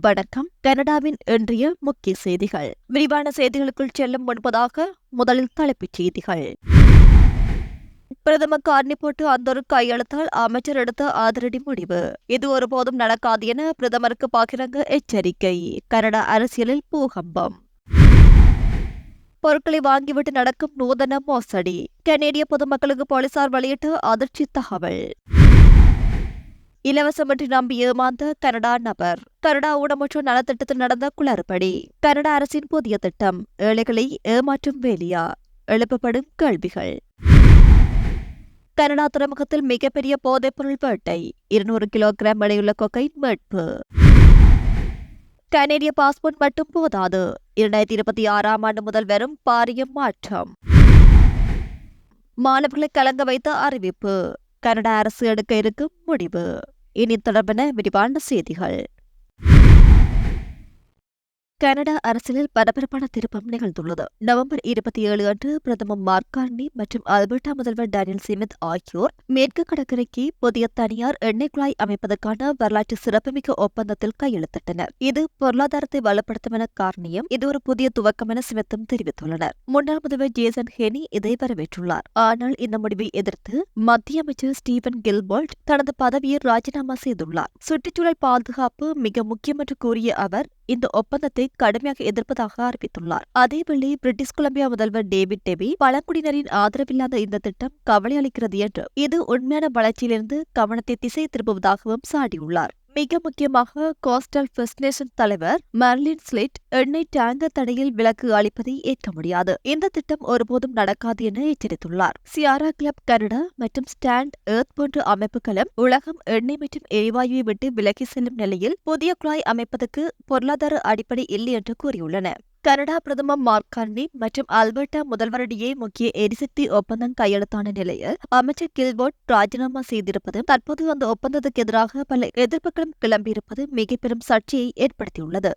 வணக்கம். கனடாவின் இன்றைய முக்கிய செய்திகள். விரிவான செய்திகளுக்குள் செல்லும் முன்பதாக முதலில் தலைப்புச் செய்திகள். பிரதமர் காரணி போட்டு அந்தொரு கையெழுத்தால் அமைச்சர் எடுத்த அதிரடி முடிவு. இது ஒருபோதும் நடக்காது என பிரதமருக்கு பகிரங்க எச்சரிக்கை. கனடா அரசியலில் பூகம்பம். பொருட்களை வாங்கிவிட்டு நடக்கும் நூதன மோசடி. கனேடிய பொதுமக்களுக்கு போலீசார் வெளியிட்டு அதிர்ச்சி தகவல். இலவசமற்றி நம்பி ஏமாந்த கனடா நபர். கனடா ஊனமுற்றோர் நலத்திட்டத்தில் நடந்த குளறுபடி. கனடா அரசின் புதிய திட்டம் ஏழைகளை ஏமாற்றும் வேலியா? எழுப்பப்படும் கேள்விகள். கனடா துறைமுகத்தில் மிகப்பெரிய போதைப்பொருள் வேட்டை இருநூறு கிலோகிராம் எடையுள்ள கொக்கைன் மீட்பு. கனேடிய பாஸ்போர்ட் மட்டும் போதாது இரண்டாயிரத்தி இருபத்தி ஆறாம் ஆண்டு முதல் வரும் பாரிய மாற்றம். மாணவர்களை கலங்க வைத்த அறிவிப்பு. கனடா அரசு எடுக்க இருக்கும் முடிவு. இனி தொடர்பான விரிவான செய்திகள். கனடா அரசியலில் பரபரப்பான திருப்பம் நிகழ்ந்துள்ளது. நவம்பர் இருபத்தி ஏழு அன்று பிரதமர் மார்கார்னி மற்றும் அல்பர்டா முதல்வர் டேனியல் சிமித் ஆகியோர் மேற்கு கடற்கரைக்கு புதிய தனியார் எண்ணெய் குழாய் அமைப்பதற்கான வரலாற்று சிறப்புமிக்க ஒப்பந்தத்தில் கையெழுத்திட்டனர். இது பொருளாதாரத்தை வலுப்படுத்தும் என காரணியம் இது ஒரு புதிய துவக்கம் என சிமித்தும் தெரிவித்துள்ளனர். முன்னாள் முதல்வர் ஜேசன் ஹெனி இதை வரவேற்றுள்ளார். ஆனால் இந்த முடிவை எதிர்த்து மத்திய அமைச்சர் ஸ்டீவன் கில்போல்ட் தனது பதவியை ராஜினாமா செய்துள்ளார். சுற்றுச்சூழல் பாதுகாப்பு மிக முக்கியம் என்று கூறிய அவர் இந்த ஒப்பந்தத்தை கடுமையாக எதிர்ப்பதாக அறிவித்துள்ளார். அதேவேளை பிரிட்டிஷ் கொலம்பியா முதல்வர் டேவிட் டெபி பழங்குடியினரின் ஆதரவில்லாத இந்த திட்டம் கவலை அளிக்கிறது என்று இது உண்மையான வளர்ச்சியிலிருந்து கவனத்தை திசை திருப்புவதாகவும் சாடியுள்ளார். மிக முக்கியமாக கோஸ்டல் ஃபர்ஸ்ட் நேஷன் தலைவர் மர்லின் ஸ்லிட் எண்ணெய் டேங்கர் தடையில் விலக்கு அளிப்பதை ஏற்க முடியாது. இந்த திட்டம் ஒருபோதும் நடக்காது என எச்சரித்துள்ளார். சியாரா கிளப் கனடா மற்றும் ஸ்டாண்ட் ஏர்த் போன்ற அமைப்புகளும் உலகம் எண்ணெய் மற்றும் எரிவாயுவை விட்டு விலகி செல்லும் நிலையில் புதிய குழாய் அமைப்பதற்கு பொருளாதார அடிப்படை இல்லை என்று கூறியுள்ளன. கனடா பிரதமர் மார்க் கார்னி மற்றும் அல்பர்டா முதல்வரிடையே முக்கிய எரிசக்தி ஒப்பந்தம் கையெழுத்தான நிலையில் அமைச்சர் கில்போர்ட் ராஜினாமா செய்திருப்பது தற்போது அந்த ஒப்பந்தத்துக்கு எதிராக பல எதிர்ப்புகளும் கிளம்பியிருப்பது மிக பெரும் சர்ச்சையை ஏற்படுத்தியுள்ளது.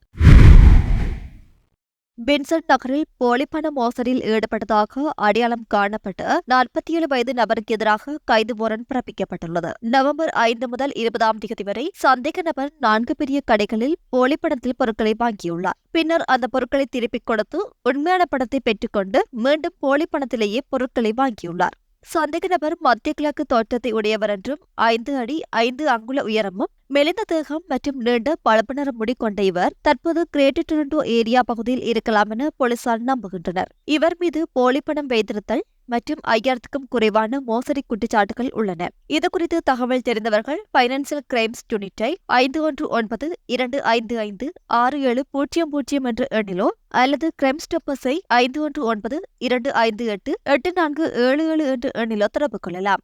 பென்சன் நகரில் போலி பண மோசடியில் ஈடுபட்டதாக அடையாளம் காணப்பட்டு நாற்பத்தி ஏழு வயது நபருக்கு எதிராக கைது வாரண்ட் பிறப்பிக்கப்பட்டுள்ளது நவம்பர் ஐந்து முதல் இருபதாம் தேதி வரை சந்தேக நபர் நான்கு பெரிய கடைகளில் போலி பணத்தில் பொருட்களை வாங்கியுள்ளார் பின்னர் அந்த பொருட்களை திருப்பிக் கொடுத்து உண்மையான பணத்தை பெற்றுக்கொண்டு மீண்டும் போலி பணத்திலேயே பொருட்களை வாங்கியுள்ளார் சந்தேக நபர் மத்திய கிழக்கு தோற்றத்தை உடையவர் என்றும் ஐந்து அடி ஐந்து அங்குல உயரமும் மெலிந்த தேகம் மற்றும் நீண்ட பளபு முடி கொண்ட இவர் தற்போது கிரேட்டர் டொரண்டோ ஏரியா பகுதியில் இருக்கலாம் என போலீசார் நம்புகின்றனர். இவர் மீது போலி பணம் வைத்திருத்தல் மற்றும் ஐயாயிரத்துக்கும் குறைவான மோசடி குற்றச்சாட்டுகள் உள்ளன. இதுகுறித்து தகவல் தெரிந்தவர்கள் பைனான்சியல் கிரைம்ஸ் யூனிட்டை ஐந்து ஒன்று ஒன்பது இரண்டு ஐந்து ஐந்து ஆறு ஏழு பூஜ்ஜியம் பூஜ்ஜியம் என்ற எண்ணிலோ அல்லது கிரைம் ஸ்டப்பர்ஸை ஐந்து ஒன்று ஒன்பது இரண்டு ஐந்து எட்டு எட்டு நான்கு ஏழு ஏழு என்ற எண்ணிலோ தொடர்பு கொள்ளலாம்.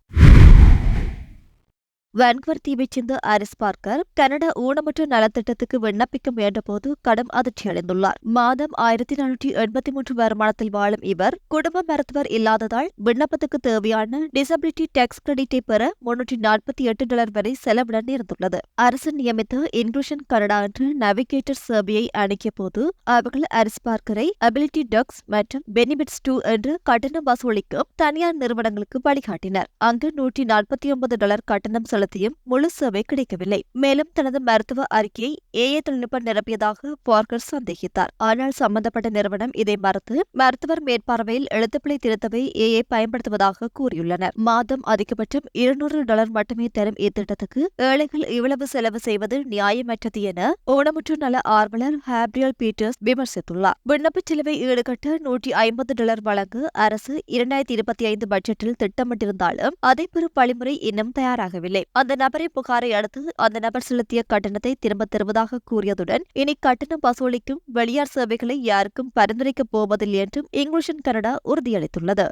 வான்குவர் தீவைச் சேர்ந்த ஆரிஸ் பார்க்கர் கனடா ஊனமுற்ற நலத்திட்டத்துக்கு விண்ணப்பிக்க முயன்றபோது கடும் அதிர்ச்சியடைந்துள்ளார் மாதம் ஆயிரத்தி நானூற்றி எண்பத்தி மூன்று வருமானத்தில் வாழும் இவர் குடும்ப மருத்துவர் இல்லாததால் விண்ணப்பத்துக்கு தேவையான டிசபிலிட்டி டேக்ஸ் கிரெடிட்டை பெற முன்னூற்றி நாற்பத்தி எட்டு டாலர் வரை செலவிட நேர்ந்துள்ளது. அரசு நியமித்த இன்க்ளூஷன் கனடா என்று நவிகேட்டர் சேவையை அணுகிய போது அவர்கள் ஆரிஸ் பார்க்கரை அபிலிட்டி டக்ஸ் மற்றும் பெனிபிட்ஸ் டூ என்று கட்டணம் வசூலிக்கும் தனியார் நிறுவனங்களுக்கு வழிகாட்டினர். அங்கு நூற்றி நாற்பத்தி ஒன்பது டாலர் கட்டணம் செலுத்தியும் முழு சேவை கிடைக்கவில்லை. மேலும் தனது மருத்துவ அறிக்கையை ஏஏ தொழில்நுட்பம் நிரப்பியதாக பார்க்கர் சந்தேகித்தார். ஆனால் சம்பந்தப்பட்ட நிறுவனம் இதை மறுத்து மருத்துவர் மேற்பார்வையில் எழுத்துப்பிழை திருத்தவை ஏஏ பயன்படுத்துவதாக கூறியுள்ளனர். மாதம் அதிகபட்சம் இருநூறு டாலர் மட்டுமே தரும் இத்திட்டத்துக்கு ஏழைகள் இவ்வளவு செலவு செய்வது நியாயமற்றது என ஊனமுற்ற நல ஆர்வலர் ஹாப்ரியல் பீட்டர்ஸ் விமர்சித்துள்ளார். விண்ணப்ப செலவை ஈடுகட்ட நூற்றி ஐம்பது டாலர் வழங்க அரசு இரண்டாயிரத்தி இருபத்தி ஐந்து பட்ஜெட்டில் திட்டமிட்டிருந்தாலும் அதை பெறும் வழிமுறை இன்னும் தயாராகவில்லை. அந்த நபரின் புகாரை அடுத்து அந்த நபர் செலுத்திய கட்டணத்தை திரும்பத் தருவதாக கூறியதுடன் இனி கட்டணம் வசூலிக்கும் வெளியார் சேவைகளை யாருக்கும் பரிந்துரைக்கப் போவதில்லை என்றும் இங்கிலீஷன் கனடா உறுதியளித்துள்ளது.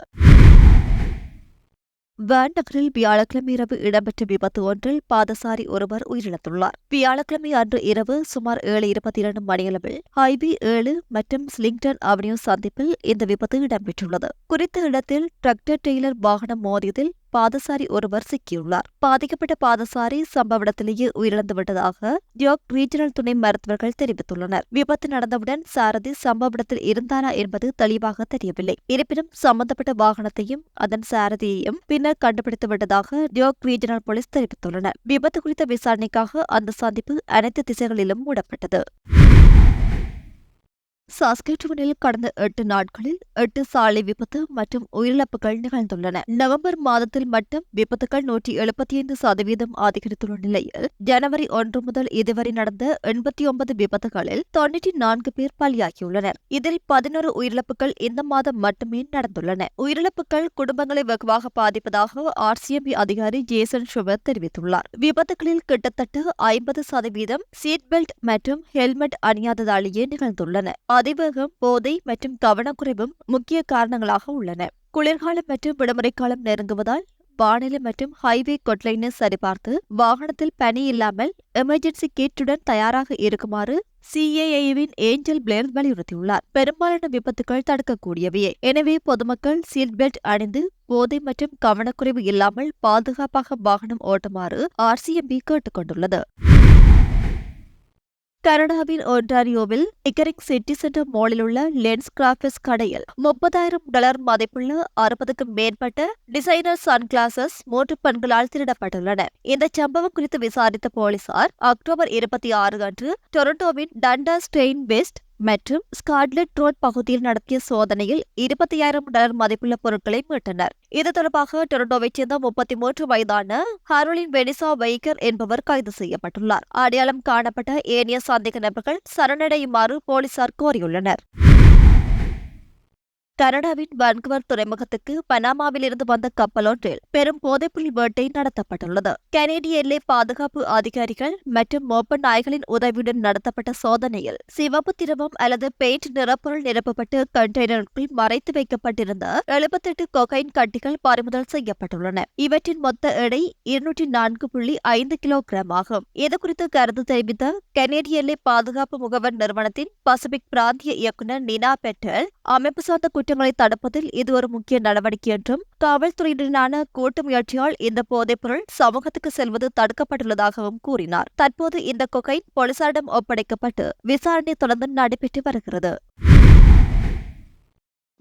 வேன் நகரில் வியாழக்கிழமை இரவு இடம்பெற்ற விபத்து ஒன்றில் பாதசாரி ஒருவர் உயிரிழந்துள்ளார். வியாழக்கிழமை அன்று இரவு சுமார் ஏழு இருபத்தி இரண்டு மணியளவில் ஹைவே ஏழு மற்றும் ஸ்லிங்டன் அவென்யூ சந்திப்பில் இந்த விபத்து இடம்பெற்றுள்ளது. குறித்த இடத்தில் டிராக்டர் டெய்லர் வாகனம் மோதியதில் பாதசாரி ஒருவர் சிக்கியுள்ளார். பாதிக்கப்பட்ட பாதசாரி சம்பவ இடத்திலேயே உயிரிழந்து விட்டதாக டியோக் ரீஜனல் துணை மருத்துவர்கள் தெரிவித்துள்ளனர். விபத்து நடந்தவுடன் சாரதி சம்பவ இடத்தில் இருந்தாரா என்பது தெளிவாக தெரியவில்லை. இருப்பினும் சம்பந்தப்பட்ட வாகனத்தையும் அதன் சாரதியையும் பின்னர் கண்டுபிடித்து விட்டதாக டியோக் ரீஜனல் போலீஸ் தெரிவித்துள்ளனர். விபத்து குறித்த விசாரணைக்காக அந்த சந்திப்பு அனைத்து திசைகளிலும் மூடப்பட்டது. சாஸ்கேட்டுவனில் கடந்த எட்டு நாட்களில் எட்டு சாலை விபத்து மற்றும் உயிரிழப்புகள் நிகழ்ந்துள்ளன. நவம்பர் மாதத்தில் மட்டும் விபத்துகள் நூற்றி எழுபத்தி ஐந்து சதவீதம் அதிகரித்துள்ள நிலையில் ஜனவரி ஒன்று முதல் இதுவரை நடந்த எண்பத்தி ஒன்பது விபத்துகளில் தொன்னூற்றி நான்கு பேர் பலியாகியுள்ளனர். இதில் பதினோரு உயிரிழப்புகள் இந்த மாதம் மட்டுமே நடந்துள்ளன. உயிரிழப்புகள் குடும்பங்களை வெகுவாக பாதிப்பதாக ஆர்சிஎம்பி அதிகாரி ஜேசன் ஷுவர் தெரிவித்துள்ளார். விபத்துகளில் கிட்டத்தட்ட ஐம்பது சதவீதம் சீட் பெல்ட் மற்றும் ஹெல்மெட் அணியாததாலேயே நிகழ்ந்துள்ளன. அதிவேகம் போதை மற்றும் கவனக்குறைவும் முக்கிய காரணங்களாக உள்ளன. குளிர்காலம் மற்றும் விடுமுறை காலம் நெருங்குவதால் வானிலை மற்றும் ஹைவே கொட்லைனை சரிபார்த்து வாகனத்தில் பனி இல்லாமல் எமர்ஜென்சி கிட்டுடன் தயாராக இருக்குமாறு சிஏஏவின் ஏஞ்சல் பிளேர் வலியுறுத்தியுள்ளார். பெரும்பாலான விபத்துகள் தடுக்கக்கூடியவையே எனவே பொதுமக்கள் சீட் பெல்ட் அணிந்து போதை மற்றும் கவனக்குறைவு இல்லாமல் பாதுகாப்பாக வாகனம் ஓட்டுமாறு ஆர்சிஎம்பி கேட்டுக்கொண்டுள்ளது. கனடாவின் ஒன்டாரியோவில் இக்கரிக் சிட்டி சென்டர் மாலில் உள்ள லென்ஸ் கிராஃபிஸ் கடையில் முப்பதாயிரம் டாலர் மதிப்புள்ள அறுபதுக்கும் மேற்பட்ட டிசைனர் சன்கிளாசஸ் மூன்று பெண்களால் திருடப்பட்டுள்ளன. இந்த சம்பவம் குறித்து விசாரித்த போலீசார் அக்டோபர் இருபத்தி ஆறு அன்று டொரண்டோவின் டண்டா ஸ்டெயின் வெஸ்ட் மற்றும் ஸ்காட்லெட் ரோட் பகுதியில் நடத்திய சோதனையில் இருபத்தையாயிரம் டாலர் மதிப்புள்ள பொருட்களை மீட்டனர். இது தொடர்பாக டொரண்டோவைச் சேர்ந்த முப்பத்தி மூன்று வயதான ஹரோலின் வெனிசா வைக்கர் என்பவர் கைது செய்யப்பட்டுள்ளார். அடையாளம் காணப்பட்ட ஏனைய சந்தேக நபர்கள் சரணடையுமாறு போலீசார் கோரியுள்ளனர். கனடாவின் வன்குவர் துறைமுகத்துக்கு பனாமாவிலிருந்து வந்த கப்பலொன்றில் பெரும் போதைப்புலி வேட்டை நடத்தப்பட்டுள்ளது. கனேடிய எல்லை பாதுகாப்பு அதிகாரிகள் மற்றும் மோப்ப நாய்களின் உதவியுடன் நடத்தப்பட்ட சோதனையில் சிவப்பு திரவம் அல்லது பெயிண்ட் நிறப்பொருள் நிரப்பப்பட்டு கண்டெய்னருக்குள் மறைத்து வைக்கப்பட்டிருந்த எழுபத்தெட்டு கொகைன் கட்டிகள் பறிமுதல் செய்யப்பட்டுள்ளன. இவற்றின் மொத்த எடை இருநூற்றி நான்கு புள்ளி ஐந்து கிலோகிராம் ஆகும். இதுகுறித்து கருத்து தெரிவித்த கனேடிய எல்லை பாதுகாப்பு முகவர் நிறுவனத்தின் பசிபிக் பிராந்திய இயக்குநர் நினா பெட்டல் அமைப்பு சார்ந்த குற்றங்களை தடுப்பதில் இது ஒரு முக்கிய நடவடிக்கை என்றும் காவல்துறையினரான கூட்டு முயற்சியால் இந்த போதைப்பொருள் சமூகத்துக்கு செல்வது தடுக்கப்பட்டுள்ளதாகவும் கூறினார். தற்போது இந்த கொகை போலீசாரிடம் ஒப்படைக்கப்பட்டு விசாரணை தொடர்ந்து நடைபெற்று வருகிறது.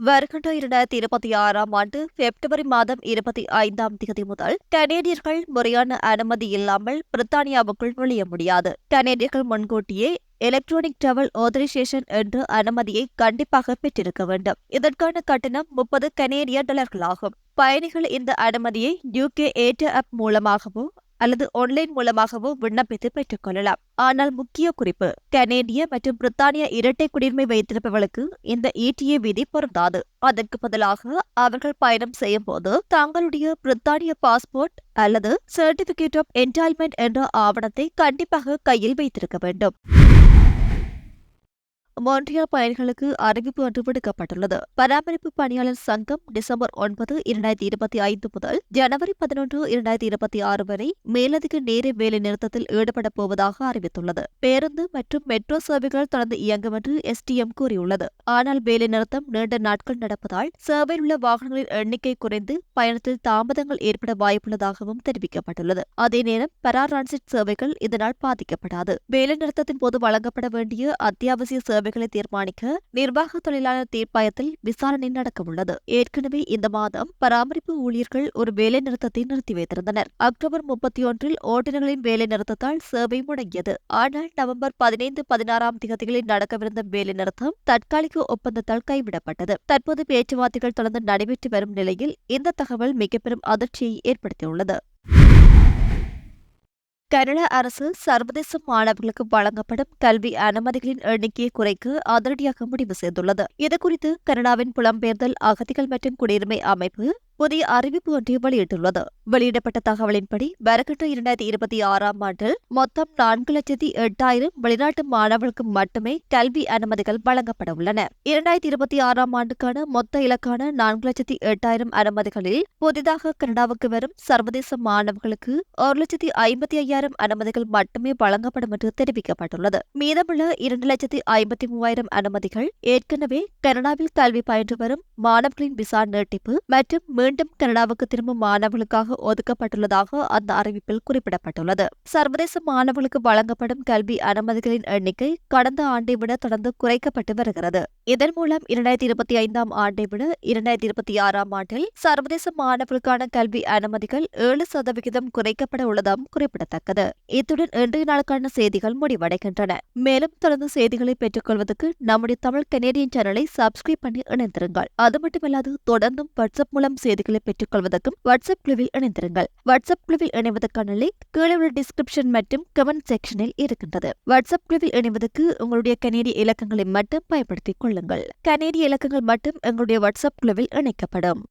வருகின்ற இரண்டாயிரத்தி இருபத்தி ஆறாம் ஆண்டு பிப்ரவரி மாதம் இருபத்தி ஐந்தாம் தேதி முதல் கனேடியர்கள் முறையான அனுமதி இல்லாமல் பிரித்தானியாவுக்குள் நுழைய முடியாது. கனேடியர்கள் முன்கூட்டியே எலக்ட்ரானிக் டிராவல் ஆதரைசேஷன் என்ற அனுமதியை கண்டிப்பாக பெற்றிருக்க வேண்டும். இதற்கான கட்டணம் முப்பது கனேடிய டாலர்களாகும். பயணிகள் இந்த அனுமதியை யூகே ஏட்ட ஆப் மூலமாகவோ அல்லது ஆன்லைன் மூலமாகவோ விண்ணப்பித்து பெற்றுக் கொள்ளலாம். ஆனால் முக்கிய குறிப்பு கனேடிய மற்றும் பிரித்தானிய இரட்டை குடியுரிமை வைத்திருப்பவர்களுக்கு இந்த ஈட்டிய விதி பொருந்தாது. அதற்கு பதிலாக அவர்கள் பயணம் செய்யும் போது தங்களுடைய பிரித்தானிய பாஸ்போர்ட் அல்லது சர்டிபிகேட் ஆஃப் என்டால்மெண்ட் என்ற ஆவணத்தை கண்டிப்பாக கையில் வைத்திருக்க வேண்டும். மொன்றியல் பயணிகளுக்கு அறிவிப்பு ஒன்று விடுக்கப்பட்டுள்ளது. பராமரிப்பு பணியாளர் சங்கம் டிசம்பர் ஒன்பது இரண்டாயிரத்தி இருபத்தி ஐந்து முதல் ஜனவரி பதினொன்று இரண்டாயிரத்தி இருபத்தி ஆறு வரை மேலதிக நேர வேலை நிறுத்தத்தில் ஈடுபட போவதாக அறிவித்துள்ளது. பேருந்து மற்றும் மெட்ரோ சேவைகள் தொடர்ந்து இயங்கும் என்று எஸ்டிஎம் கூறியுள்ளது. ஆனால் வேலை நிறுத்தம் நீண்ட நாட்கள் நடப்பதால் சேவையில் உள்ள வாகனங்களின் எண்ணிக்கை குறைந்து பயணத்தில் தாமதங்கள் ஏற்பட வாய்ப்புள்ளதாகவும் தெரிவிக்கப்பட்டுள்ளது. அதே நேரம் பரா டிரான்சிட் சேவைகள் இதனால் பாதிக்கப்படாது. வேலை நிறுத்தத்தின் போது வழங்கப்பட வேண்டிய அத்தியாவசிய சேவை சேவைகளை தீர்மானிக்க நிர்வாக தொழிலாளர் தீர்ப்பாயத்தில் விசாரணை நடக்கவுள்ளது. ஏற்கனவே இந்த மாதம் பராமரிப்பு ஊழியர்கள் ஒரு வேலை நிறுத்தத்தை நிறுத்தி வைத்திருந்தனர். அக்டோபர் முப்பத்தி ஒன்றில் ஓட்டுநர்களின் வேலை நிறுத்தத்தால் சேவை முடங்கியது. ஆனால் நவம்பர் பதினைந்து பதினாறாம் திகதிகளில் நடக்கவிருந்த வேலை நிறுத்தம் தற்காலிக ஒப்பந்தத்தால் கைவிடப்பட்டது. தற்போது பேச்சுவார்த்தைகள் தொடர்ந்து நடைபெற்று வரும் நிலையில் இந்த தகவல் மிக பெரும் அதிர்ச்சியை ஏற்படுத்தியுள்ளது. கனடா அரசு சர்வதேச மாணவர்களுக்கு வழங்கப்படும் கல்வி அனுமதிகளின் எண்ணிக்கையை குறைக்க அதிரடியாக முடிவு செய்துள்ளது. இதுகுறித்து கனடாவின் புலம்பெயர்தல் அகதிகள் மற்றும் குடியுரிமை அமைப்பு புதிய அறிவிப்பு ஒன்றை வெளியிட்டுள்ளது. வெளியிடப்பட்ட தகவலின்படி வருகின்ற இரண்டாயிரத்தி இருபத்தி ஆறாம் ஆண்டில் மொத்தம் நான்கு லட்சத்தி எட்டாயிரம் வெளிநாட்டு மாணவர்களுக்கு மட்டுமே கல்வி அனுமதிகள் வழங்கப்பட உள்ளன. இரண்டாயிரத்தி இருபத்தி ஆறாம் ஆண்டுக்கான மொத்த இலக்கான நான்கு லட்சத்தி எட்டாயிரம் அனுமதிகளில் புதிதாக கனடாவுக்கு வரும் சர்வதேச மாணவர்களுக்கு ஒரு லட்சத்தி ஐம்பத்தி ஐயாயிரம் அனுமதிகள் மட்டுமே வழங்கப்படும் என்று தெரிவிக்கப்பட்டுள்ளது. மீதமுள்ள இரண்டு லட்சத்தி ஐம்பத்தி மூவாயிரம் அனுமதிகள் ஏற்கனவே கனடாவில் கல்வி பயின்று வரும் மாணவர்களின் விசா நீட்டிப்பு மற்றும் மீண்டும் கனடாவுக்கு திரும்பும் மாணவர்களுக்காக ஒதுக்கப்பட்டுள்ளதாக அந்த அறிவிப்பில் குறிப்பிடப்பட்டுள்ளது. சர்வதேச மாணவர்களுக்கு வழங்கப்படும் கல்வி அனுமதிகளின் எண்ணிக்கை கடந்த ஆண்டை விட தொடர்ந்து குறைக்கப்பட்டு வருகிறது. இதன் மூலம் இரண்டாயிரத்தி இருபத்தி ஐந்தாம் ஆண்டை விட இரண்டாயிரத்தி இருபத்தி ஆறாம் ஆண்டில் சர்வதேச மாணவர்களுக்கான கல்வி அனுமதிகள் ஏழு சதவிகிதம் குறைக்கப்பட உள்ளதாம் குறிப்பிடத்தக்கது. இத்துடன் இன்றைய நாளுக்கான செய்திகள் முடிவடைகின்றன. மேலும் தொடர்ந்து செய்திகளை பெற்றுக்கொள்வதற்கு நம்முடைய தமிழ் கனேடியன் சேனலை சப்ஸ்கிரைப் பண்ணி இணைந்திருங்கள். அது மட்டுமல்லாது தொடர்ந்தும் வாட்ஸ்அப் மூலம் செய்திகளை பெற்றுக்கொள்வதற்கும் வாட்ஸ்அப் குழுவில் இணைந்திருங்கள். வாட்ஸ்அப் குழுவில் இணைவதற்கான லிங்க் கீழே உள்ள டிஸ்கிரிப்ஷன் மற்றும் கமெண்ட் செக்ஷனில் இருக்கின்றது. வாட்ஸ்அப் குழுவில் இணைவதற்கு உங்களுடைய கனேடிய இலக்கங்களை மட்டும் பயன்படுத்திக் கொள்ளுங்கள் கனேடிய இலக்கங்கள் மட்டும் எங்களுடைய வாட்ஸ்அப் குழுவில் இணைக்கப்படும்.